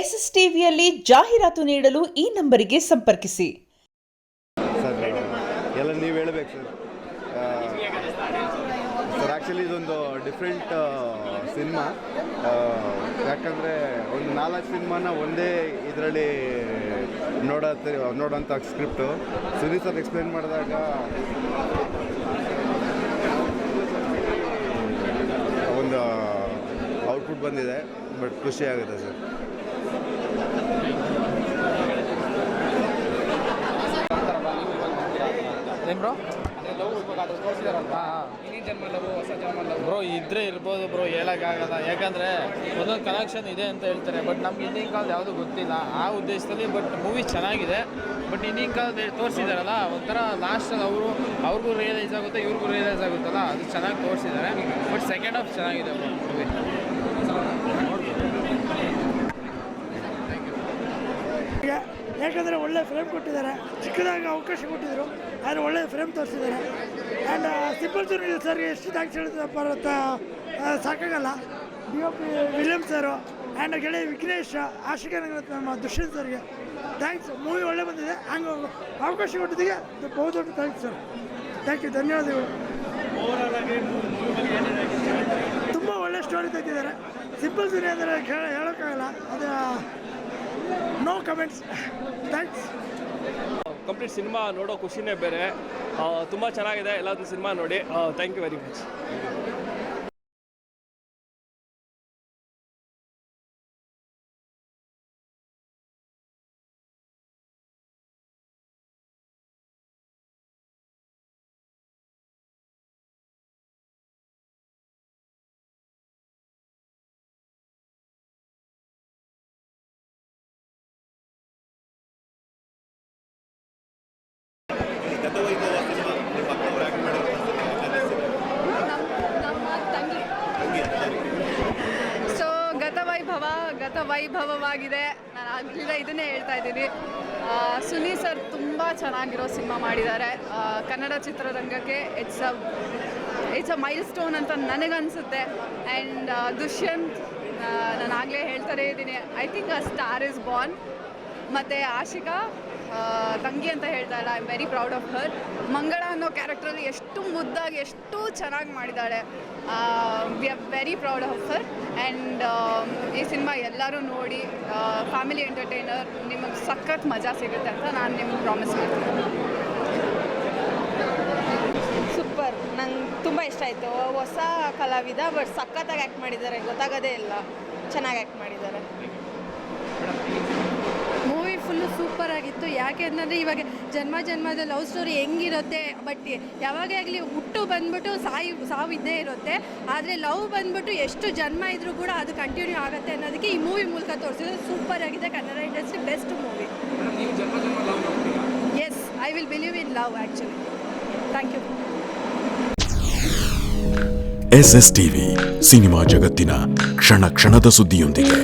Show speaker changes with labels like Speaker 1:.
Speaker 1: S S ಟಿವಿಯಲ್ಲಿ ಜಾಹೀರಾತು ನೀಡಲು ಈ ನಂಬರಿಗೆ ಸಂಪರ್ಕಿಸಿ.
Speaker 2: ಎಲ್ಲ ನೀವು ಹೇಳಬೇಕು ಸರ್. ಸರ್ ಆ್ಯಕ್ಚುಲಿ ಇದೊಂದು ಡಿಫ್ರೆಂಟ್ ಸಿನಿಮಾ. ಯಾಕಂದರೆ ಒಂದು ನಾಲ್ಕು ಸಿನಿಮಾನ ಒಂದೇ ಇದರಲ್ಲಿ ನೋಡತ್ತೆ ನೋಡೋಂಥ ಸ್ಕ್ರಿಪ್ಟು ಸುನಿ ಸರ್ ಎಕ್ಸ್ಪ್ಲೇನ್ ಮಾಡಿದಾಗ ಒಂದು ಔಟ್ಪುಟ್ ಬಂದಿದೆ ಬಟ್ ಖುಷಿ ಆಗುತ್ತೆ ಸರ್.
Speaker 3: ಏನು ಬ್ರೋ ಬ್ರೋ ಇದ್ರೆ ಇರ್ಬೋದು ಬ್ರೋ ಹೇಳೋಕ್ಕಾಗಲ್ಲ. ಯಾಕಂದರೆ ಒಂದೊಂದು ಕನೆಕ್ಷನ್ ಇದೆ ಅಂತ ಹೇಳ್ತಾರೆ ಬಟ್ ನಮ್ಗೆ ಹಿಂದಿನ ಕಾಲದ ಯಾವುದು ಗೊತ್ತಿಲ್ಲ. ಆ ಉದ್ದೇಶದಲ್ಲಿ ಬಟ್ ಮೂವಿ ಚೆನ್ನಾಗಿದೆ. ಬಟ್ ಹಿಂದಿನ ಕಾಲದ ತೋರಿಸಿದಾರಲ್ಲ ಒಂಥರ ಲಾಸ್ಟಲ್ಲಿ ಅವರು ಅವ್ರಿಗೂ ರಿಯಲೈಸ್ ಆಗುತ್ತೆ ಇವ್ರಿಗೂ ರಿಯಲೈಸ್ ಆಗುತ್ತಲ್ಲ ಅದು ಚೆನ್ನಾಗಿ ತೋರಿಸಿದ್ದಾರೆ ಬಟ್ ಸೆಕೆಂಡ್ ಹಾಫ್ ಚೆನ್ನಾಗಿದೆ ಬ್ರೋ ಮೂವಿ
Speaker 4: ಯಾಕಂದರೆ ಒಳ್ಳೆ ಫಿಲಮ್ ಕೊಟ್ಟಿದ್ದಾರೆ. ಚಿಕ್ಕದಾಗಿ ಅವಕಾಶ ಕೊಟ್ಟಿದ್ದರು ಆದರೆ ಒಳ್ಳೆ ಫ್ರೇಮ್ ತೋರಿಸಿದ್ದಾರೆ. ಆ್ಯಂಡ್ ಸಿಂಪಲ್ ಸುನಿಲ್ ಸರ್ಗೆ ಎಷ್ಟು ಥ್ಯಾಂಕ್ಸ್ ಹೇಳಿದ್ರಪ್ಪ ಅಂತ ಸಾಕಾಗಲ್ಲ. D O P William sir and ಗೆಳೆಯ ವಿಘ್ನೇಶ್, ಆಶಿಕ ನಮ್ಮ ದುಷ್ಯಂತ್ ಸರ್ಗೆ ಥ್ಯಾಂಕ್ಸ್ ಮೂವಿ ಒಳ್ಳೆ ಬಂದಿದೆ. ಹಂಗೆ ಅವಕಾಶ ಕೊಟ್ಟಿದ್ದಕ್ಕೆ ಬಹುದೊಡ್ಡ ಥ್ಯಾಂಕ್ಸ್ ಸರ್ ಥ್ಯಾಂಕ್ ಯು ಧನ್ಯವಾದಗಳು. ತುಂಬ ಒಳ್ಳೆ ಸ್ಟೋರಿ ತೆಗೆದಿದ್ದಾರೆ. ಸಿಂಪಲ್ ಸೀರೆ ಅಂದರೆ ಹೇಳೋಕ್ಕಾಗಲ್ಲ. ಅದು no comments thanks
Speaker 5: complete cinema ನೋಡೋ ಖುಷಿನೇ ಬೇರೆ. ತುಂಬ ಚೆನ್ನಾಗಿದೆ. ಎಲ್ಲದನ್ನು ಸಿನಿಮಾ ನೋಡಿ. Thank you very much
Speaker 6: Gathavaibhava ಗತವೈಭವವಾಗಿದೆ ನಾನು ಆಗಲಿಲ್ಲ, ಇದನ್ನೇ ಹೇಳ್ತಾ ಇದ್ದೀನಿ. ಸುನಿ ಸರ್ ತುಂಬ ಚೆನ್ನಾಗಿರೋ ಸಿನಿಮಾ ಮಾಡಿದ್ದಾರೆ. ಕನ್ನಡ ಚಿತ್ರರಂಗಕ್ಕೆ it's a it's a milestone ಅಂತ ನನಗನ್ಸುತ್ತೆ. ಆ್ಯಂಡ್ ದುಷ್ಯಂತ್ ನಾನು ಆಗಲೇ ಹೇಳ್ತಾರೆ ಇದ್ದೀನಿ. I think a star is born ಮತ್ತು ಆಶಿಕಾ ತಂಗಿ ಅಂತ ಹೇಳ್ತಾ ಇಲ್ಲ I am very proud of her Mangala ಅನ್ನೋ ಕ್ಯಾರೆಕ್ಟ್ರಲ್ಲಿ ಎಷ್ಟು ಮುದ್ದಾಗಿ, ಎಷ್ಟು ಚೆನ್ನಾಗಿ ಮಾಡಿದ್ದಾಳೆ. We are very proud of her and ಈ ಸಿನಿಮಾ ಎಲ್ಲರೂ ನೋಡಿ ಫ್ಯಾಮಿಲಿ ಎಂಟರ್ಟೈನರ್ ನಿಮಗೆ ಸಖತ್ ಮಜಾ ಸಿಗುತ್ತೆ ಅಂತ ನಾನು ನಿಮ್ಗೆ ಪ್ರಾಮಿಸ್ ಮಾಡ್ತೀನಿ.
Speaker 7: ಸೂಪರ್ ನಂಗೆ ತುಂಬ ಇಷ್ಟ ಆಯಿತು. ಹೊಸ ಕಲಾವಿದ ಬಟ್ ಸಖತ್ತಾಗಿ ಆ್ಯಕ್ಟ್ ಮಾಡಿದ್ದಾರೆ. ಗೊತ್ತಾಗೋದೇ ಇಲ್ಲ. ಚೆನ್ನಾಗಿ ಆ್ಯಕ್ಟ್ ಮಾಡಿದ್ದಾರೆ
Speaker 8: ಮೂವಿ ಫುಲ್ಲು ಸೂಪರ್ ಆಗಿತ್ತು ಯಾಕೆ ಅಂತಂದರೆ ಇವಾಗ ಜನ್ಮ ಜನ್ಮದ ಲವ್ ಸ್ಟೋರಿ ಹೆಂಗಿರುತ್ತೆ ಬಟ್ ಯಾವಾಗೇ ಆಗಲಿ ಹುಟ್ಟು ಬಂದ್ಬಿಟ್ಟು ಸಾಯಿ ಸಾವು ಇದ್ದೇ ಇರುತ್ತೆ. ಆದರೆ ಲವ್ ಬಂದ್ಬಿಟ್ಟು ಎಷ್ಟು ಜನ್ಮ ಇದ್ರೂ ಕೂಡ ಅದು ಕಂಟಿನ್ಯೂ ಆಗುತ್ತೆ ಅನ್ನೋದಕ್ಕೆ ಈ ಮೂವಿ ಮೂಲಕ ತೋರಿಸಿದ್ರೆ ಸೂಪರ್ ಆಗಿದೆ Kannada industry best movie yes I will believe in love actually thank you
Speaker 9: S S TV cinema ಜಗತ್ತಿನ ಕ್ಷಣ ಕ್ಷಣದ ಸುದ್ದಿಯೊಂದಿಗೆ.